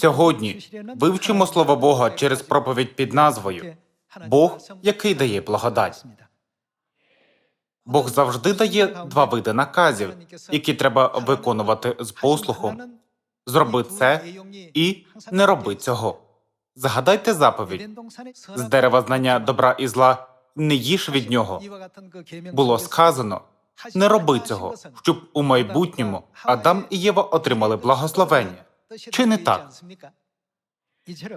Сьогодні вивчимо слово Бога через проповідь під назвою Бог, який дає благодать. Бог завжди дає два види наказів, які треба виконувати з послухом. Зроби це і не роби цього. Згадайте заповідь з дерева знання добра і зла, не їж від нього. Було сказано не роби цього, щоб у майбутньому Адам і Єва отримали благословення. Чи не так?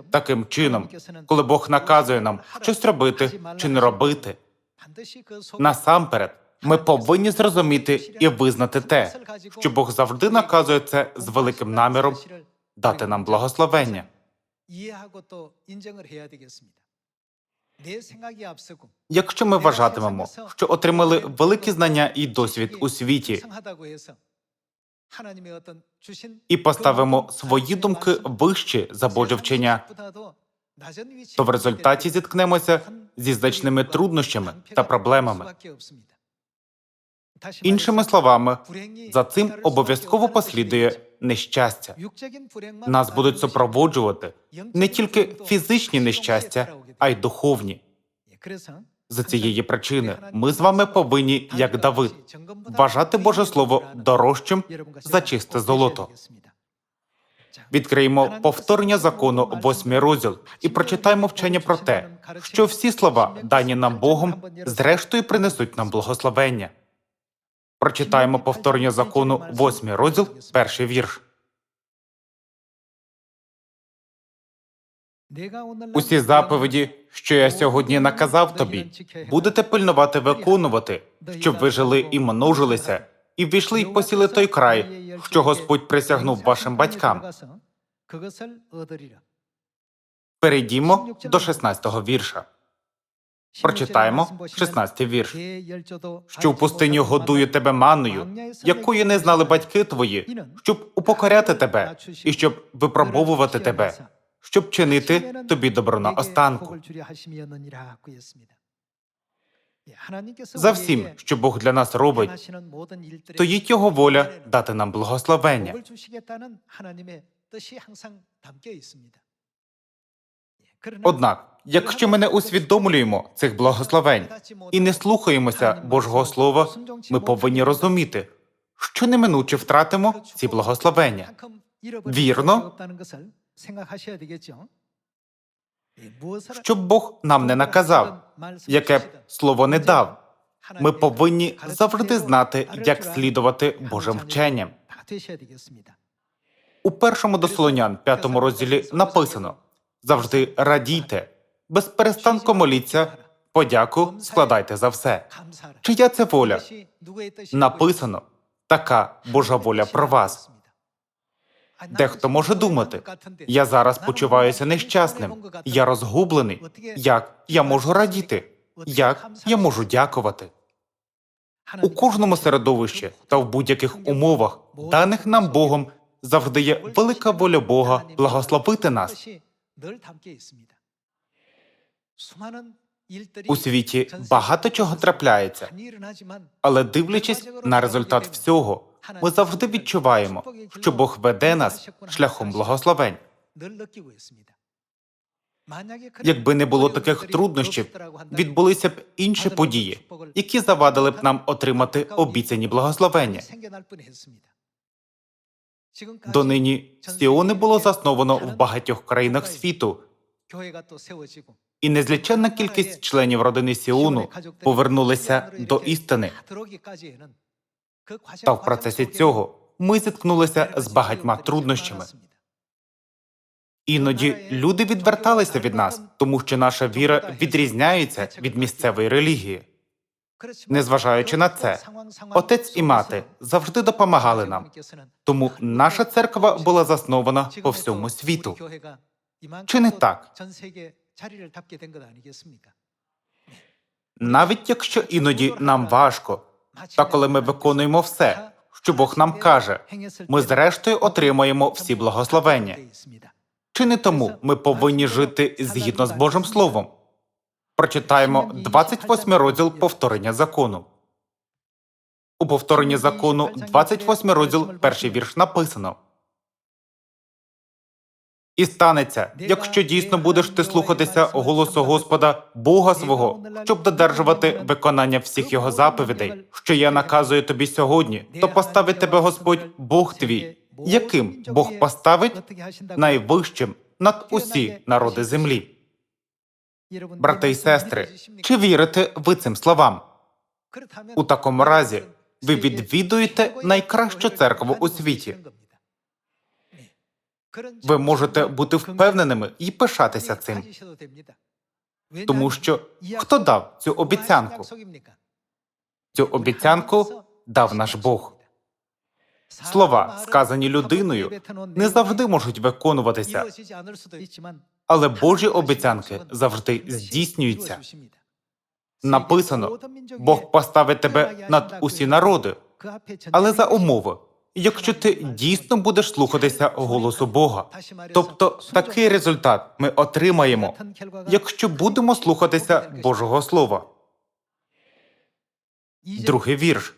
Таким чином, коли Бог наказує нам щось робити чи не робити, насамперед ми повинні зрозуміти і визнати те, що Бог завжди наказує це з великим наміром дати нам благословення. Якщо ми вважатимемо, що отримали великі знання і досвід у світі, і поставимо свої думки вище за Боже вчення, то в результаті зіткнемося зі значними труднощами та проблемами. Іншими словами, за цим обов'язково послідує нещастя. Нас будуть супроводжувати не тільки фізичні нещастя, а й духовні. За цієї причини ми з вами повинні, як Давид, вважати Боже Слово дорожчим за чисте золото. Відкриємо повторення закону восьмий розділ і прочитаємо вчення про те, що всі слова, дані нам Богом, зрештою принесуть нам благословення. Прочитаємо повторення закону восьмий розділ, перший вірш. Усі заповіді, що я сьогодні наказав тобі, будете пильнувати виконувати, щоб ви жили і множилися, і ввійшли й посіли той край, що Господь присягнув вашим батькам. Перейдімо до 16-го вірша. Прочитаємо 16-й вірш. Що в пустині годує тебе манною, якої не знали батьки твої, щоб упокоряти тебе і щоб випробовувати тебе, щоб чинити тобі добро на останку. За всім, що Бог для нас робить, стоїть його воля дати нам благословення. Однак, якщо ми не усвідомлюємо цих благословень і не слухаємося Божого Слова, ми повинні розуміти, що неминуче втратимо ці благословення. Вірно? Щоб Бог нам не наказав, яке б слово не дав, ми повинні завжди знати, як слідувати Божим вченням. У першому до Солонян, п'ятому розділі написано завжди радійте, без перестанку моліться, подяку складайте за все. Чия це воля? Написано така Божа воля про вас. Дехто може думати, я зараз почуваюся нещасним, я розгублений. Як я можу радіти? Як я можу дякувати? У кожному середовищі та в будь-яких умовах, даних нам Богом, завжди є велика воля Бога благословити нас. У світі багато чого трапляється, але дивлячись на результат всього, ми завжди відчуваємо, що Бог веде нас шляхом благословень. Якби не було таких труднощів, відбулися б інші події, які завадили б нам отримати обіцяні благословення. Донині Сіони було засновано в багатьох країнах світу, і незліченна кількість членів родини Сіону повернулися до істини. Та в процесі цього ми зіткнулися з багатьма труднощами. Іноді люди відверталися від нас, тому що наша віра відрізняється від місцевої релігії. Незважаючи на це, отець і мати завжди допомагали нам, тому наша церква була заснована по всьому світу. Чи не так? Навіть якщо іноді нам важко, та коли ми виконуємо все, що Бог нам каже, ми зрештою отримаємо всі благословення. Чи не тому ми повинні жити згідно з Божим Словом? Прочитаємо 28 розділ повторення закону. У повторенні закону 28 розділ, перший вірш написано. І станеться, якщо дійсно будеш ти слухатися голосу Господа, Бога свого, щоб додержувати виконання всіх його заповідей, що я наказую тобі сьогодні, то поставить тебе Господь, Бог твій, яким Бог поставить найвищим над усі народи землі. Брати і сестри, чи вірите ви цим словам? У такому разі ви відвідуєте найкращу церкву у світі. Ви можете бути впевненими і пишатися цим, тому що хто дав цю обіцянку? Цю обіцянку дав наш Бог. Слова, сказані людиною, не завжди можуть виконуватися, але Божі обіцянки завжди здійснюються. Написано, Бог поставить тебе над усі народи, але за умови, якщо ти дійсно будеш слухатися голосу Бога. Тобто такий результат ми отримаємо, якщо будемо слухатися Божого Слова. Другий вірш.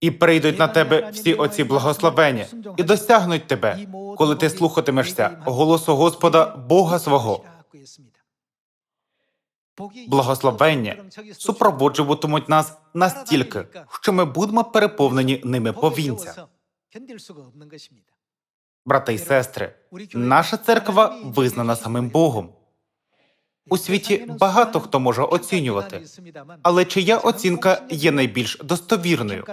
І прийдуть на тебе всі оці благословення, і досягнуть тебе, коли ти слухатимешся голосу Господа Бога свого. Благословення супроводжуватимуть нас настільки, що ми будемо переповнені ними повінця. Брати й сестри, наша церква визнана самим Богом. У світі багато хто може оцінювати, але чия оцінка є найбільш достовірною?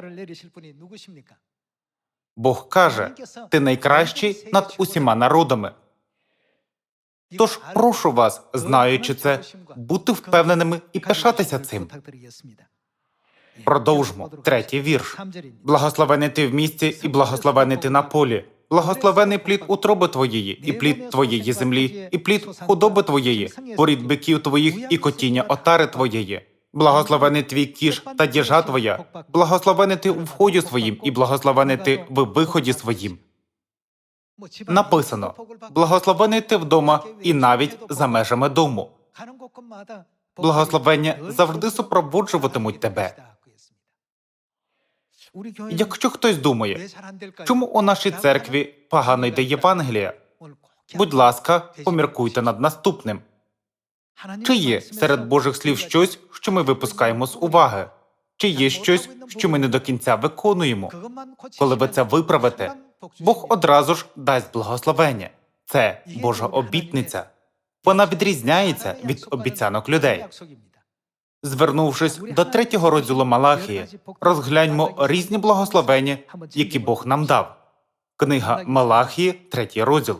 Бог каже, ти найкращий над усіма народами. Тож прошу вас, знаючи це, бути впевненими і пишатися цим. Продовжмо третій вірш. Благословений ти в місті, і благословений ти на полі. Благословений плід утроби твоєї, і плід твоєї землі, і плід худоби твоєї, порід биків твоїх і котіння отари твоєї. Благословений твій кіш та діжа твоя, благословений ти у вході своїм, і благословений ти в виході своїм. Написано благословений ти вдома і навіть за межами дому. Благословення завжди супроводжуватимуть тебе. Якщо хтось думає, чому у нашій церкві погано йде Євангелія, будь ласка, поміркуйте над наступним. Чи є серед Божих слів щось, що ми випускаємо з уваги? Чи є щось, що ми не до кінця виконуємо? Коли ви це виправите, Бог одразу ж дасть благословення. Це Божа обітниця. Вона відрізняється від обіцянок людей. Звернувшись до третього розділу Малахії, розгляньмо різні благословення, які Бог нам дав. Книга Малахії, третій розділ.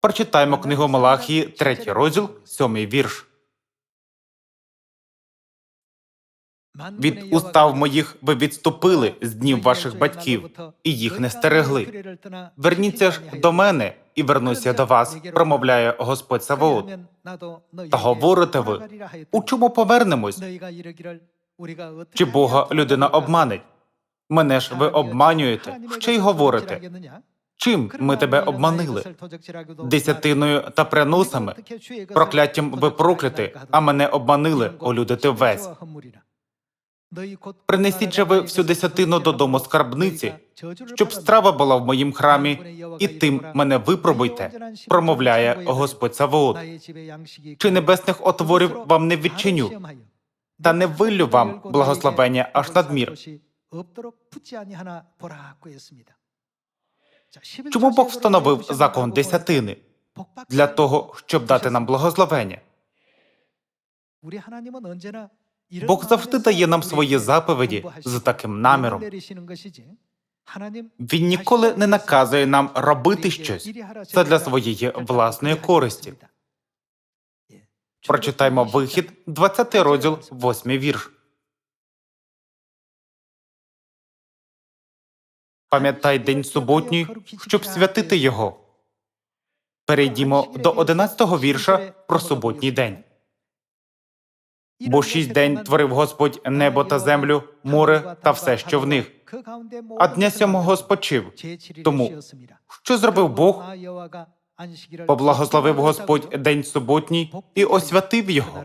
Прочитаємо книгу Малахії, третій розділ, сьомий вірш. Від устав моїх ви відступили з днів ваших батьків, і їх не стерегли. Верніться ж до мене і вернуся до вас, промовляє Господь Саваот. Та говорите ви, у чому повернемось? Чи Бога людина обманить? Мене ж ви обманюєте, ще й говорите. Чим ми тебе обманили? Десятиною та приносами, прокляттям ви прокляти, а мене обманили, олюдите весь. Принесіть же ви всю десятину додому скарбниці, щоб страва була в моїм храмі, і тим мене випробуйте, промовляє Господь Саваот. Чи небесних отворів вам не відчиню, та не виллю вам благословення аж надмір. Чому Бог встановив закон десятини? Для того, щоб дати нам благословення. Бог завжди дає нам свої заповіді з таким наміром. Він ніколи не наказує нам робити щось. Це для своєї власної користі. Прочитаймо вихід, 20 розділ, 8 вірш. Пам'ятай день суботній, щоб святити його. Перейдімо до 11-го вірша про суботній день. Бо шість день творив Господь небо та землю, море та все, що в них. А дня сьомого спочив. Тому що зробив Бог? Поблагословив Господь день суботній і освятив його.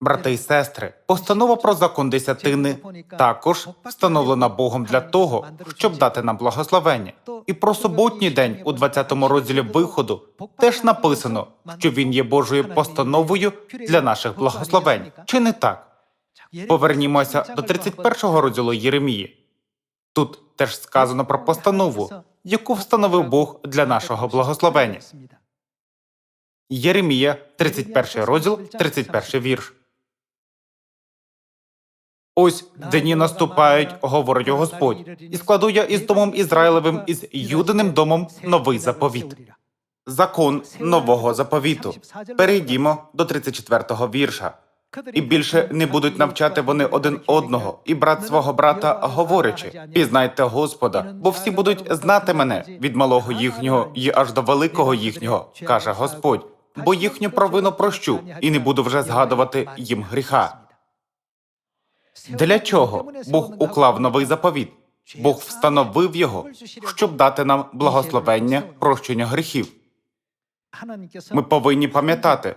Брати і сестри, постанова про закон десятини також встановлена Богом для того, щоб дати нам благословення. І про суботній день у 20 розділі виходу теж написано, що він є Божою постановою для наших благословень. Чи не так? Повернімося до 31 розділу Єремії. Тут теж сказано про постанову, яку встановив Бог для нашого благословення. Єремія, 31 розділ, 31 вірш. Ось дні наступають, говорить Господь, і складу я із домом Ізраїлевим із Юдиним домом новий заповіт. Закон нового заповіту. Перейдімо до 34-го вірша. І більше не будуть навчати вони один одного, і брат свого брата, говорячи: пізнайте Господа, бо всі будуть знати мене від малого їхнього і аж до великого їхнього, каже Господь, бо їхню провину прощу, і не буду вже згадувати їм гріха. Для чого Бог уклав новий заповіт? Бог встановив його, щоб дати нам благословення прощення гріхів. Ми повинні пам'ятати,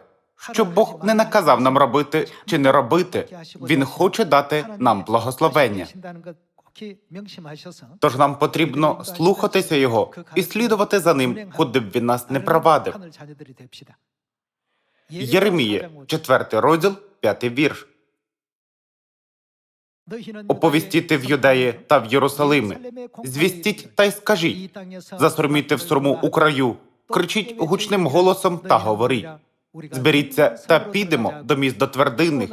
що Бог не наказав нам робити чи не робити. Він хоче дати нам благословення. Тож нам потрібно слухатися його і слідувати за ним, куди б він нас не провадив. Єремія, 4 розділ, 5 вірш. Оповістіте в Юдеї та в Єрусалимі. Звістіть та й скажіть, засурмійте в сурму у краю, кричіть гучним голосом та говоріть. Зберіться та підемо до міст до твердинних.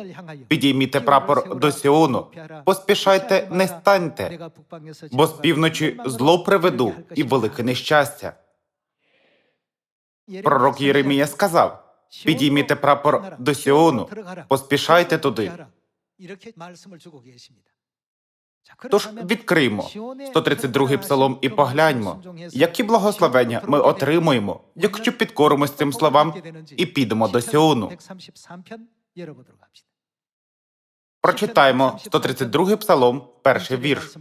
Підійміте прапор до Сіону, поспішайте, не станьте, бо з півночі зло приведу і велике нещастя. Пророк Єремія сказав: підійміте прапор до Сіону, поспішайте туди. Тож відкриємо 132-й псалом і погляньмо, які благословення ми отримуємо, якщо підкоримось цим словам і підемо до Сіону. Прочитаємо 132-й псалом, перший вірш.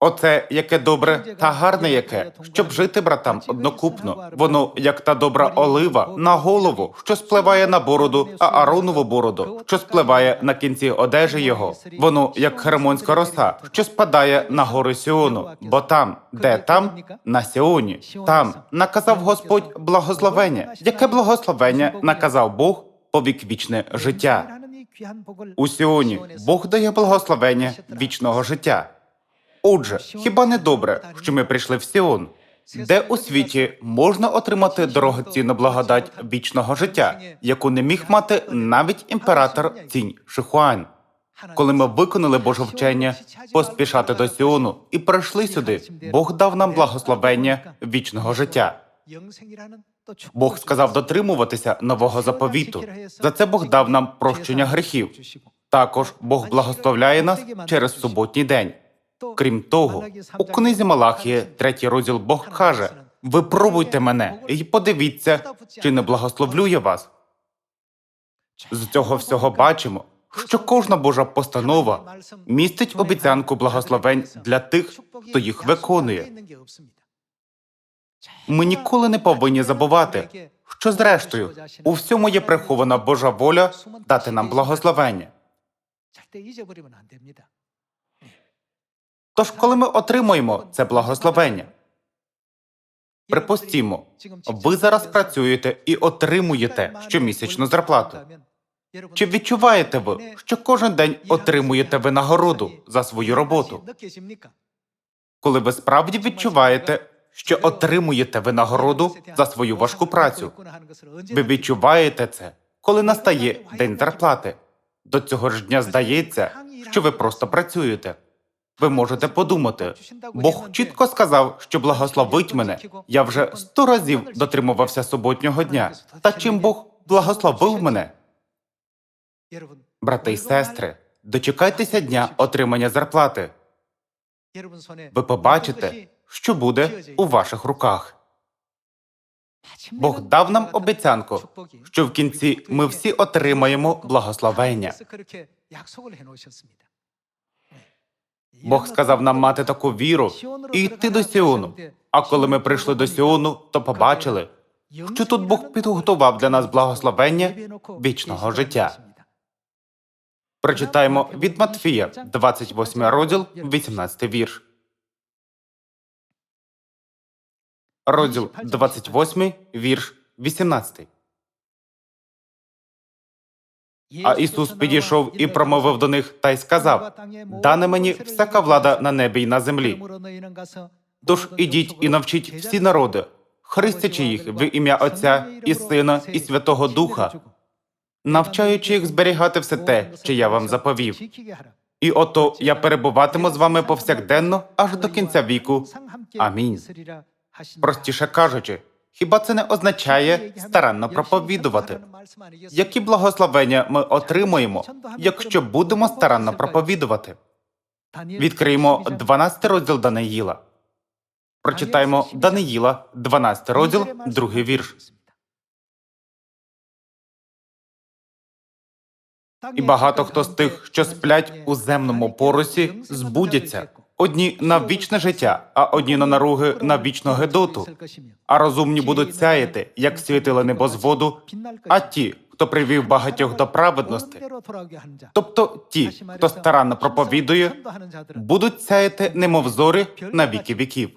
Оце яке добре та гарне яке, щоб жити братам однокупно. Воно як та добра олива на голову, що спливає на бороду, а Аронову бороду, що спливає на кінці одежі його. Воно як хермонська роса, що спадає на гори Сіону. Бо там, де там, на Сіоні, там наказав Господь благословення. Яке благословення наказав Бог повік вічне життя? У Сіоні. Бог дає благословення вічного життя. Отже, хіба не добре, що ми прийшли в Сіон, де у світі можна отримати дорогоцінну благодать вічного життя, яку не міг мати навіть імператор Цінь Шихуань? Коли ми виконали Боже вчення поспішати до Сіону і прийшли сюди, Бог дав нам благословення вічного життя. Бог сказав дотримуватися нового заповіту. За це Бог дав нам прощення гріхів. Також Бог благословляє нас через суботній день. Крім того, у книзі Малахії, третій розділ Бог каже: випробуйте мене і подивіться, чи не благословлю я вас. З цього всього бачимо, що кожна Божа постанова містить обіцянку благословень для тих, хто їх виконує. Ми ніколи не повинні забувати, що зрештою у всьому є прихована Божа воля дати нам благословення. Тож, коли ми отримуємо це благословення, припустімо, ви зараз працюєте і отримуєте щомісячну зарплату. Чи відчуваєте ви, що кожен день отримуєте винагороду за свою роботу? Коли ви справді відчуваєте, що отримуєте винагороду за свою важку працю, ви відчуваєте це, коли настає день зарплати. До цього ж дня здається, що ви просто працюєте. Ви можете подумати, Бог чітко сказав, що благословить мене. Я вже сто разів дотримувався суботнього дня. Та чим Бог благословив мене? Брати й сестри, дочекайтеся дня отримання зарплати. Ви побачите, що буде у ваших руках. Бог дав нам обіцянку, що в кінці ми всі отримаємо благословення. Бог сказав нам мати таку віру і йти до Сіону. А коли ми прийшли до Сіону, то побачили, що тут Бог підготував для нас благословення вічного життя. Прочитаємо від Матфія, 28 розділ, 18 вірш. Розділ 28, вірш 18. А Ісус підійшов і промовив до них та й сказав: Дане мені всяка влада на небі й на землі. Тож ідіть і навчіть всі народи, хрестячи їх в ім'я Отця і Сина і Святого Духа, навчаючи їх зберігати все те, що я вам заповів. І ото я перебуватиму з вами повсякденно аж до кінця віку. Амінь. Простіше кажучи, хіба це не означає старанно проповідувати? Які благословення ми отримуємо, якщо будемо старанно проповідувати? Відкриємо 12 розділ Даниїла. Прочитаємо Даниїла, 12 розділ, другий вірш. І багато хто з тих, що сплять у земному поросі, збудяться. Одні на вічне життя, а одні на наруги на вічну гедоту. А розумні будуть сяяти, як світило небозводу, а ті, хто привів багатьох до праведності, тобто ті, хто старанно проповідує, будуть сяяти немов зорі на віки віків.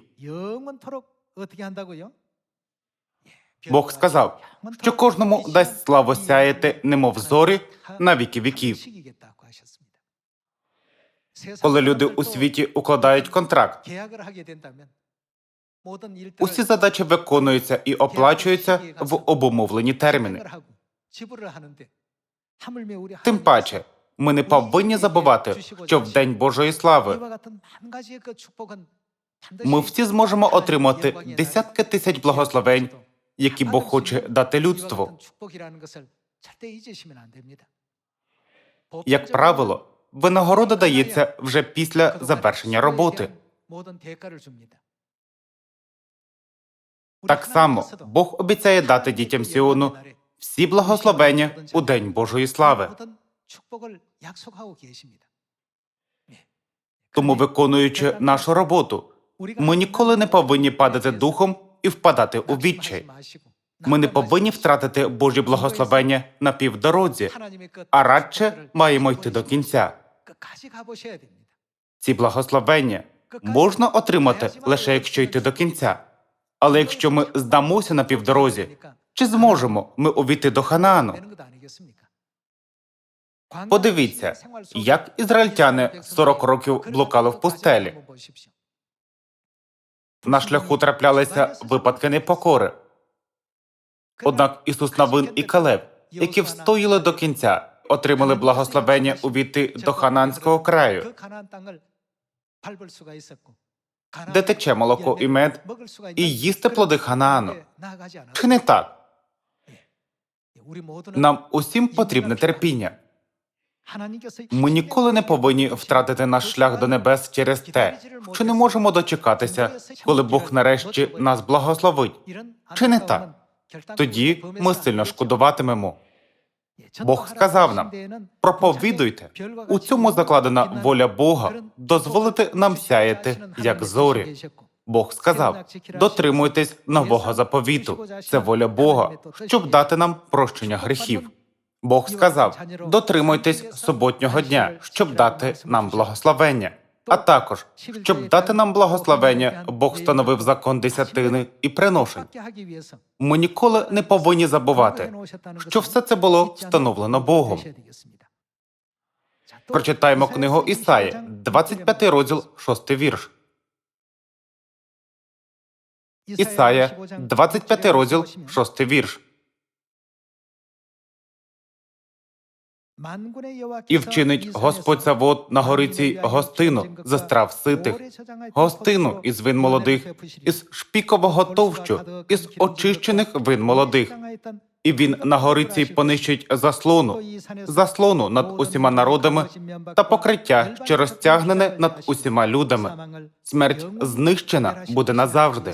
Бог сказав, що кожному дасть славу сяяти, немов зорі на віки віків. Коли люди у світі укладають контракт, усі задачі виконуються і оплачуються в обумовлені терміни. Тим паче, ми не повинні забувати, що в День Божої слави ми всі зможемо отримати десятки тисяч благословень, які Бог хоче дати людству. Як правило, винагорода дається вже після завершення роботи. Так само Бог обіцяє дати дітям Сіону всі благословення у День Божої слави. Тому, виконуючи нашу роботу, ми ніколи не повинні падати духом і впадати у відчай. Ми не повинні втратити Божі благословення на півдорозі, а радше маємо йти до кінця. Ці благословення можна отримати лише якщо йти до кінця. Але якщо ми здамося на півдорозі, чи зможемо ми увійти до Ханаану? Подивіться, як ізраїльтяни 40 років блукали в пустелі. На шляху траплялися випадки непокори. Однак Ісус Навин і Калеб, які встояли до кінця, отримали благословення увійти до Хананського краю, де тече молоко і мед, і їсти плоди Ханаану. Чи не так? Нам усім потрібне терпіння. Ми ніколи не повинні втратити наш шлях до небес через те, що не можемо дочекатися, коли Бог нарешті нас благословить. Чи не так? Тоді ми сильно шкодуватимемо. Бог сказав нам: проповідуйте. У цьому закладена воля Бога дозволити нам сяяти, як зорі. Бог сказав: дотримуйтесь нового заповіту. Це воля Бога, щоб дати нам прощення гріхів. Бог сказав: дотримуйтесь суботнього дня, щоб дати нам благословення. А також, щоб дати нам благословення, Бог встановив закон десятини і приношень. Ми ніколи не повинні забувати, що все це було встановлено Богом. Прочитаємо книгу Ісаї, 25 розділ, 6 вірш. Ісая, 25 розділ, 6 вірш. І вчинить Господь Савод на гориці гостину за страв ситих, гостину із вин молодих, із шпікового товщу, із очищених вин молодих. І він на гориці понищить заслону, заслону над усіма народами та покриття, що розтягнене над усіма людами. Смерть знищена буде назавжди.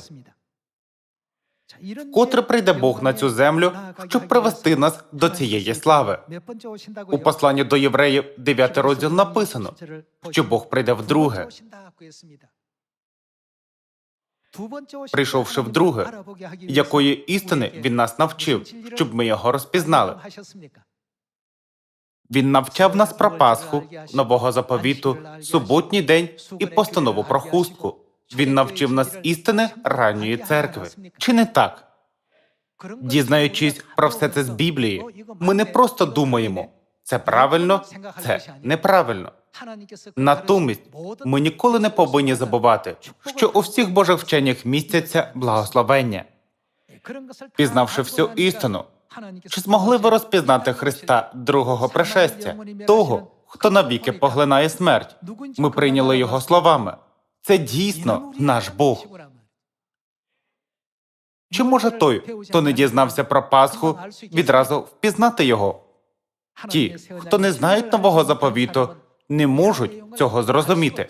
Котре прийде Бог на цю землю, щоб привести нас до цієї слави. У посланні до євреїв 9 розділ написано, що Бог прийде вдруге. прийшовши вдруге, якої істини він нас навчив, щоб ми його розпізнали. Він навчав нас про Пасху, нового заповіту, суботній день і постанову про хустку. Він навчив нас істини ранньої церкви. Чи не так? Дізнаючись про все це з Біблії, ми не просто думаємо, це правильно, це неправильно. Натомість ми ніколи не повинні забувати, що у всіх Божих вченнях містяться благословення. Пізнавши всю істину, Чи змогли ви розпізнати Христа другого пришестя, того, хто навіки поглинає смерть? Ми прийняли його словами. Це дійсно наш Бог. Чи може той, хто не дізнався про Пасху, відразу впізнати його? Ті, хто не знають нового заповіту, не можуть цього зрозуміти.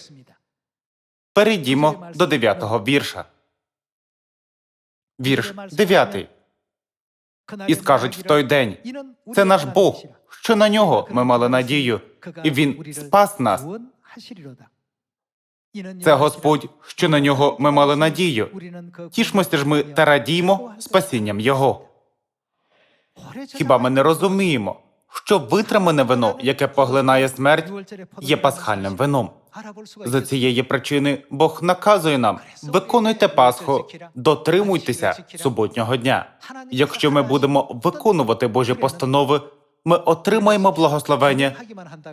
Перейдімо до дев'ятого вірша. Вірш дев'ятий. І скажуть в той день, Це наш Бог, що на нього ми мали надію, і він спас нас. Це Господь, що на нього ми мали надію. Тішмося ж ми та радіймо спасінням Його. Хіба ми не розуміємо, що витримане вино, яке поглинає смерть, є пасхальним вином? За цієї причини Бог наказує нам виконуйте Пасху, дотримуйтеся суботнього дня. Якщо ми будемо виконувати Божі постанови, ми отримаємо благословення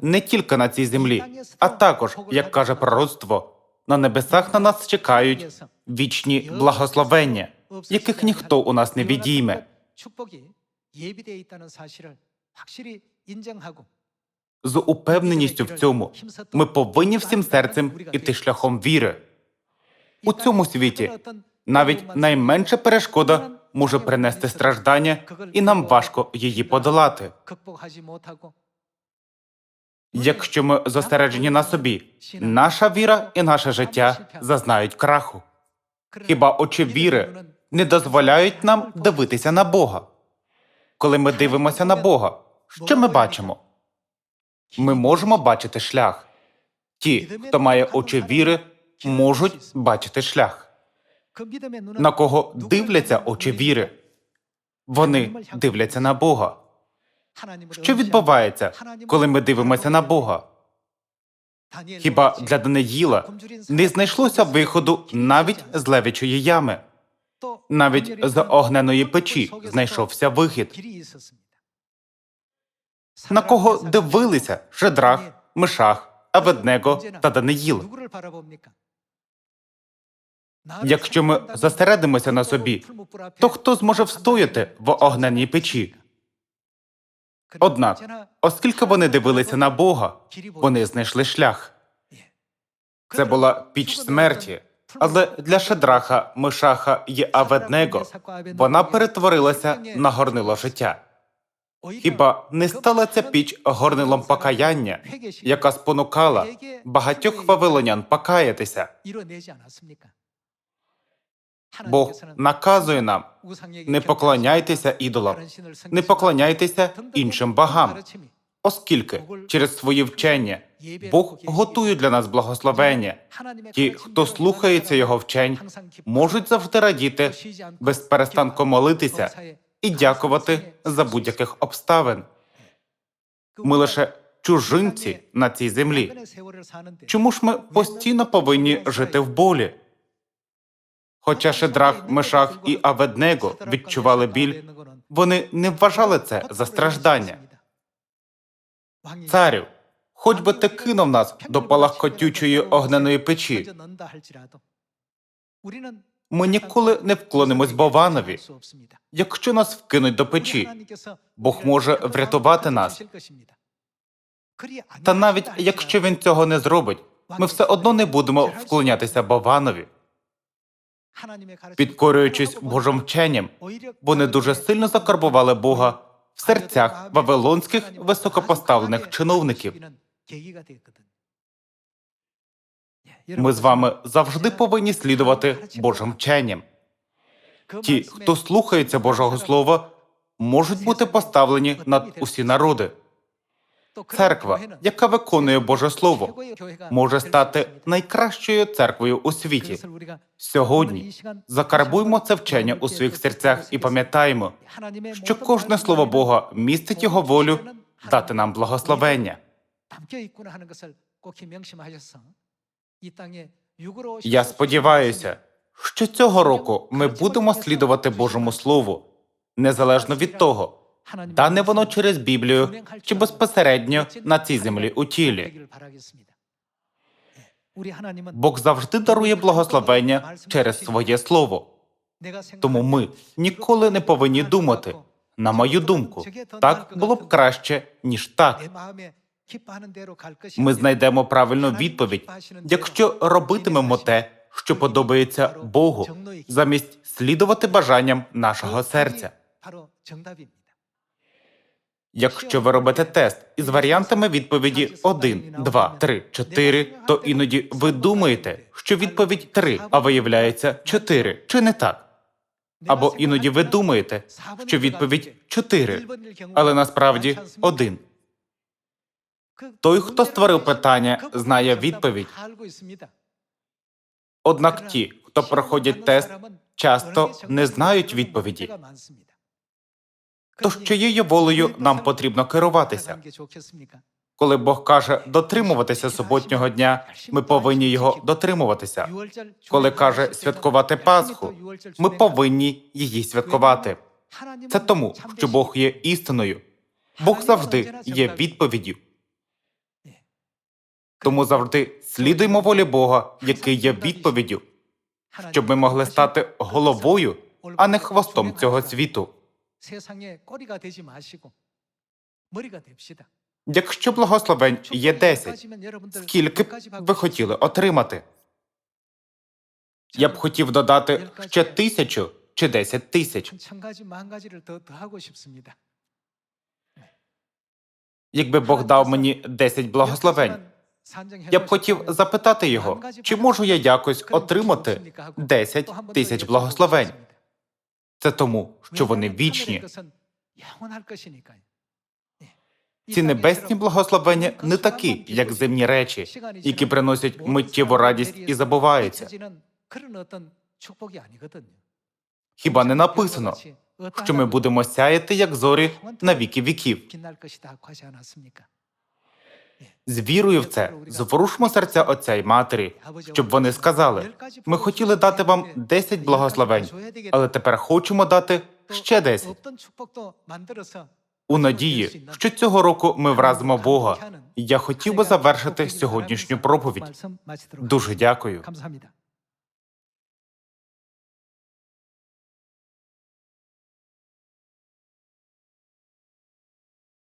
не тільки на цій землі, а також, як каже пророцтво, на небесах на нас чекають вічні благословення, яких ніхто у нас не відійме. З упевненістю в цьому ми повинні всім серцем іти шляхом віри. У цьому світі навіть найменша перешкода може принести страждання, і нам важко її подолати. Якщо ми зосереджені на собі, наша віра і наше життя зазнають краху. Хіба очі віри не дозволяють нам дивитися на Бога? Коли ми дивимося на Бога, що ми бачимо? Ми можемо бачити шлях. Ті, хто має очі віри, можуть бачити шлях. На кого дивляться очі віри? Вони дивляться на Бога. Що відбувається, коли ми дивимося на Бога? Хіба для Даниїла не знайшлося виходу навіть з левічої ями? Навіть з огненої печі знайшовся вихід. На кого дивилися Шедрах, Мишах, Аведнего та Даниїл? Якщо ми зосередимося на собі, то хто зможе встояти в огненній печі? Однак, оскільки вони дивилися на Бога, вони знайшли шлях. Це була піч смерті, але для Шедраха, Мишаха і Аведнего вона перетворилася на горнило життя. Хіба не стала ця піч горнилом покаяння, яка спонукала багатьох вавилонян покаятися? Бог наказує нам не поклоняйтеся ідолам, не поклоняйтеся іншим богам, оскільки через свої вчення Бог готує для нас благословення. Ті, хто слухається його вчень, можуть завжди радіти, без перестанку молитися і дякувати за будь-яких обставин. Ми лише чужинці на цій землі. Чому ж ми постійно повинні жити в болі? Хоча Шедрах, Мешах і Аведнего відчували біль, вони не вважали це за страждання. Царю, хоч би ти кинув нас до палахкотючої огненої печі, ми ніколи не вклонимось Бованові, якщо нас вкинуть до печі. Бог може врятувати нас. Та навіть якщо він цього не зробить, ми все одно не будемо вклонятися Бованові. Підкорюючись Божим вченням, вони дуже сильно закарбували Бога в серцях вавилонських високопоставлених чиновників. Ми з вами завжди повинні слідувати Божим вченням. Ті, хто слухається Божого Слова, можуть бути поставлені над усі народи. Церква, яка виконує Боже Слово, може стати найкращою церквою у світі. Сьогодні закарбуймо це вчення у своїх серцях і пам'ятаємо, що кожне слово Бога містить його волю дати нам благословення. Я сподіваюся, що цього року ми будемо слідувати Божому Слову, незалежно від того, дане воно через Біблію чи безпосередньо на цій землі у тілі. Бог завжди дарує благословення через своє слово. Тому ми ніколи не повинні думати, на мою думку, так було б краще, ніж так. Ми знайдемо правильну відповідь, якщо робитимемо те, що подобається Богу, замість слідувати бажанням нашого серця. Якщо ви робите тест із варіантами відповіді 1, 2, 3, 4, то іноді ви думаєте, що відповідь 3, а виявляється 4. Чи не так? Або іноді ви думаєте, що відповідь 4, але насправді 1. Той, хто створив питання, знає відповідь. Однак ті, хто проходять тест, часто не знають відповіді. Тож чиєю волею нам потрібно керуватися? Коли Бог каже дотримуватися суботнього дня, ми повинні його дотримуватися. Коли каже святкувати Пасху, ми повинні її святкувати. Це тому, що Бог є істиною. Бог завжди є відповіддю. Тому завжди слідуймо волі Бога, який є відповіддю, щоб ми могли стати головою, а не хвостом цього світу. 세상의 꼬리가 되지 마시고 머리가 됩시다. Якщо благословень є 10, скільки б ви хотіли отримати? Я б хотів додати ще тисячу чи десять тисяч. 천 가지 만 가지를 더 더하고 싶습니다. Якби Бог дав мені 10 благословень, я б хотів запитати його, чи можу я якось отримати 10 тисяч благословень. Це тому, що вони вічні. Ці небесні благословення не такі, як земні речі, які приносять миттєву радість і забуваються. Хіба не написано, що ми будемо сяяти, як зорі, на віки віків? З вірою в це зворушмо серця Отця й матері, щоб вони сказали: ми хотіли дати вам 10 благословень, але тепер хочемо дати ще 10. У надії, що цього року ми вразимо Бога. Я хотів би завершити сьогоднішню проповідь. Дуже дякую.